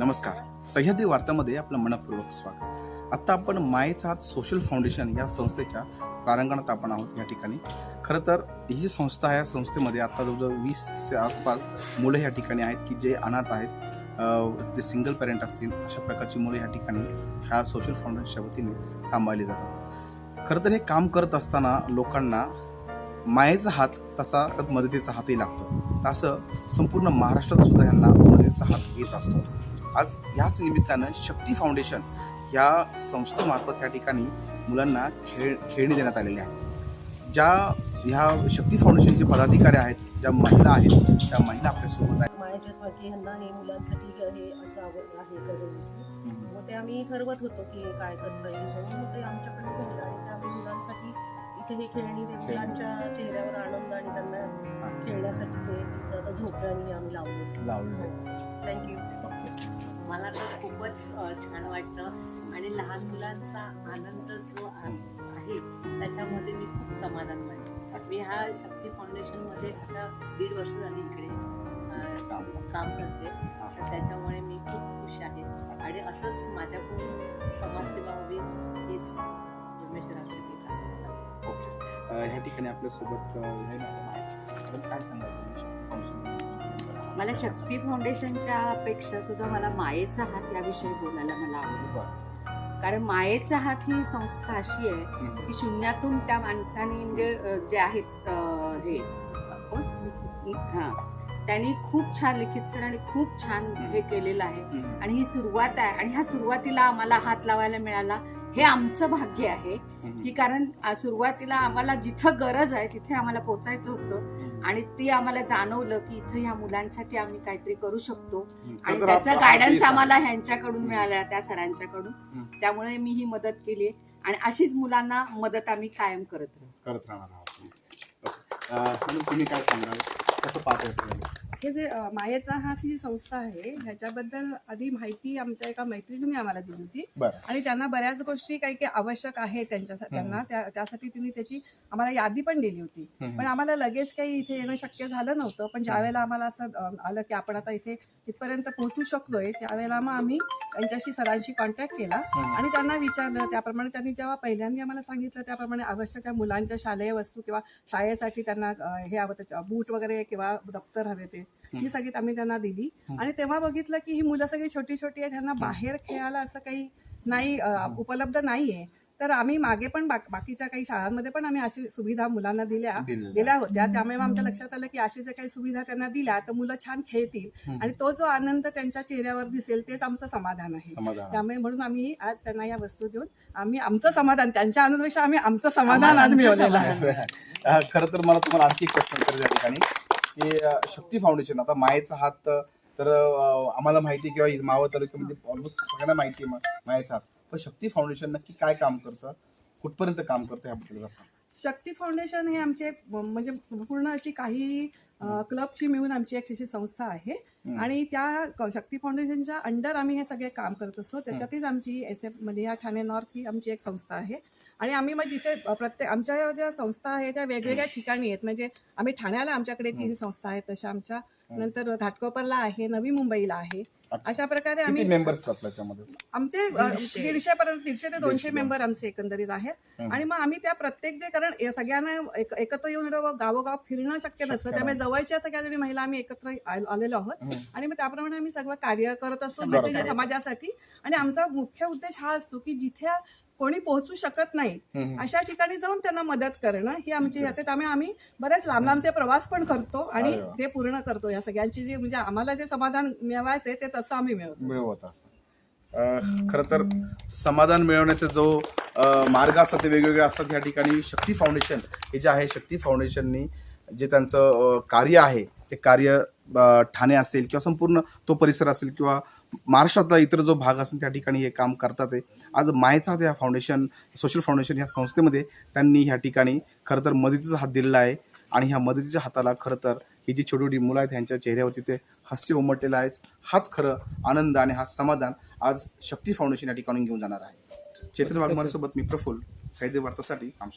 नमस्कार. सह्याद्री वार्तामध्ये आपलं मनपूर्वक स्वागत. आत्ता आपण मायेचा हात सोशल फाउंडेशन या संस्थेच्या प्रारंगणात आपण आहोत या ठिकाणी. खरं तर ही जी संस्था आहे या संस्थेमध्ये आत्ता जवळजवळ वीसच्या आसपास मुलं या ठिकाणी आहेत की जे अनाथ आहेत. ते जे सिंगल पेरेंट असतील अशा प्रकारची मुलं या ठिकाणी ह्या सोशल फाउंडेशनच्या वतीने सांभाळली जातात. खरं तर हे काम करत असताना लोकांना मायेचा हात तसा त्यात मदतीचा हातही लागतो. तसं संपूर्ण महाराष्ट्रात सुद्धा यांना मदतीचा हात येत असतो. आज ह्याच निमित्तानं शक्ती फाउंडेशन या संस्थेमार्फत या ठिकाणी मुलांना खेळ खेळणी देण्यात आलेली आहे ज्या ह्या शक्ती फाउंडेशनचे पदाधिकारी आहेत ज्या महिला आहेत त्या महिला आपल्यासोबत आहेत. माझ्या हे मुलांसाठी हे असं आवड आहे मग ते आम्ही ठरवत होतो की काय करता येईल. म्हणून मग ते आमच्याकडे घडलं आणि ते आम्ही मुलांसाठी इथे हे खेळणी ते मुलांच्या चेहऱ्यावर आनंद आणि त्यांना खेळण्यासाठी ते इथं आता झोपड्याने आम्ही लावले. थँक्यू मला तर खूपच छान वाटतं. आणि लहान मुलांचा आनंद जो आहे त्याच्यामध्ये मी खूप समाधान मानते. मी ह्या शक्ती फाउंडेशनमध्ये आता दीड वर्ष झाली इकडे काम करते. त्याच्यामुळे मी खूप खुश आहे. आणि असंच माझ्याकडून समाजसेवा हवी हीच परमेश्वराकडे काम ओके. ह्या ठिकाणी आपल्यासोबत हे काय फाउंडेशन मला शक्ती फाउंडेशनच्या पेक्षा सुद्धा मला मायेचा हात याविषयी बोलायला मला आवडेल बरं. कारण मायेचा हात ही संस्था अशी आहे. की शून्यातून त्या माणसाने म्हणजे जे आहेत हे? हा त्यांनी खूप छान लिखित सर आणि खूप छान हे केलेलं आहे. आणि ही सुरुवात आहे आणि ह्या सुरुवातीला आम्हाला हात लावायला मिळाला हे आमचं भाग्य आहे. की कारण सुरुवातीला आम्हाला जिथं गरज आहे तिथे आम्हाला पोचायचं होतं. आणि ती आम्हाला जाणवलं की इथं ह्या मुलांसाठी आम्ही काहीतरी करू शकतो. आणि त्याचा गायडन्स. आम्हाला ह्यांच्याकडून. मिळाला त्या सरांच्याकडून. त्यामुळे मी ही मदत केली आणि अशीच मुलांना मदत आम्ही कायम करत करत राहणार आहोत. तुम्ही काय सांगाल कसं पाहताय हे जे मायेचा हात ही संस्था आहे ह्याच्याबद्दल आधी माहिती आमच्या एका मैत्रिणीने आम्हाला दिली होती. आणि त्यांना बऱ्याच गोष्टी काही काही आवश्यक आहे त्यांच्या त्यांना. त्या त्यासाठी तिने त्याची आम्हाला यादी पण दिली होती. पण आम्हाला लगेच काही इथे येणं शक्य झालं नव्हतं. पण ज्यावेळेला आम्हाला असं आलं की आपण आता इथे इथपर्यंत पोहोचू शकतोय त्यावेळेला मग आम्ही त्यांच्याशी सरांशी कॉन्टॅक्ट केला. आणि त्यांना विचारलं. त्याप्रमाणे त्यांनी जेव्हा पहिल्यांदा आम्हाला सांगितलं त्याप्रमाणे आवश्यक आहे मुलांच्या शालेय वस्तू किंवा शाळेसाठी त्यांना हे हवं त्याच्या बूट वगैरे किंवा दप्तर हवे ते. ही सगळी आम्ही त्यांना दिली. आणि तेव्हा बघितलं की ही मुलं सगळी छोटी छोटी आहेत त्यांना बाहेर खेळायला असं काही नाही उपलब्ध नाहीये. तर आम्ही मागे पण बाक- बाकीच्या काही शाळांमध्ये पण आम्ही अशी सुविधा मुलांना दिल्या. दिल्या होत्या. त्यामुळे आमच्या लक्षात आलं की अशी जर काही सुविधा त्यांना दिल्या तर मुलं छान खेळतील. आणि तो जो आनंद त्यांच्या चेहऱ्यावर दिसेल तेच आमचं समाधान आहे. त्यामुळे म्हणून आम्ही आज त्यांना या वस्तू देऊन आम्ही आमचं समाधान त्यांच्या आनंदापेक्षा आम्ही आमचं समाधान आज मिळवलेलं आहे. खरं तर मला तुम्हाला आणखी आहे या ठिकाणी. की शक्ती फाउंडेशन आता मायेचा हात तर आम्हाला माहिती आहे किंवा मावळ तालुक्यामध्ये ऑलमोस्ट सगळ्यांना माहिती आहे मायेचा हात. पण शक्ती फाउंडेशन नक्की काय काम करतं? कुठपर्यंत काम करतं याबद्दल शक्ती फाउंडेशन हे आमचे म्हणजे पूर्ण अशी काही क्लबची मिळून आमची एक अशी संस्था आहे. आणि त्या शक्ती फाउंडेशनच्या अंडर आम्ही हे सगळे काम करत असतो. त्याच्यातच आमची एस एफमध्ये या ठाणे नॉर्थ ही आमची एक संस्था आहे. आणि आम्ही मग जिथे प्रत्येक आमच्या ज्या संस्था आहेत त्या वेगवेगळ्या ठिकाणी आहेत. म्हणजे आम्ही ठाण्याला आमच्याकडे तीन संस्था आहेत. तशा आमच्या नंतर घाटकोपरला आहे नवी मुंबईला आहे. अशा प्रकारे किती आम्ही मेंबर्स आमचे दीडशे. पर्यंत दीडशे ते दोनशे. मेंबर आमचे एकंदरीत आहेत. आणि मग आम्ही त्या प्रत्येक जे कारण हे सगळ्यांना एक- एकत्र येऊन गावोगाव फिरणं शक्य नसतं. त्यामुळे जवळच्या सगळ्या जणी महिला आम्ही एकत्र आलेलो आहोत आणि मग त्याप्रमाणे आम्ही सगळं कार्य करत असतो म्हणजे समाजासाठी. आणि आमचा मुख्य उद्देश हा असतो की जिथे कोणी पोहोचू शकत नाही अशा ठिकाणी जाऊन त्यांना मदत करणं ही आमची त्यामुळे आम्ही बरेच लांब लांबचे प्रवास पण करतो आणि. ते पूर्ण करतो या सगळ्यांची जी म्हणजे आम्हाला जे समाधान मिळवायचे ते तसं आम्ही मिळवतो. मिळवत असतात. अ, खरं तर समाधान मिळवण्याचा जो मार्ग असतात ते वेगवेगळे असतात या ठिकाणी शक्ती फाउंडेशन हे जे आहे शक्ती फाउंडेशननी जे त्यांचं कार्य आहे ते कार्य ठाणे असेल किंवा संपूर्ण तो परिसर असेल किंवा महाराष्ट्रातला इतर जो भाग असेल त्या ठिकाणी हे काम करतात आहे आज मायचा या फाउंडेशन सोशल फाउंडेशन या संस्थेमध्ये त्यांनी ह्या ठिकाणी खरं तर मदतीचा हात दिलेला आहे आणि ह्या मदतीच्या हाताला खरं तर ही जी छोटी छोटी मुलं आहेत ह्यांच्या चेहऱ्यावरती ते हास्य उमटलेलं आहे. हाच खरं आनंद आणि हा समाधान आज शक्ती फाउंडेशन या ठिकाणी घेऊन जाणार आहे. चैत्र वाघमारेसोबत मी प्रफुल्ल साहित्य वार्तासाठी काम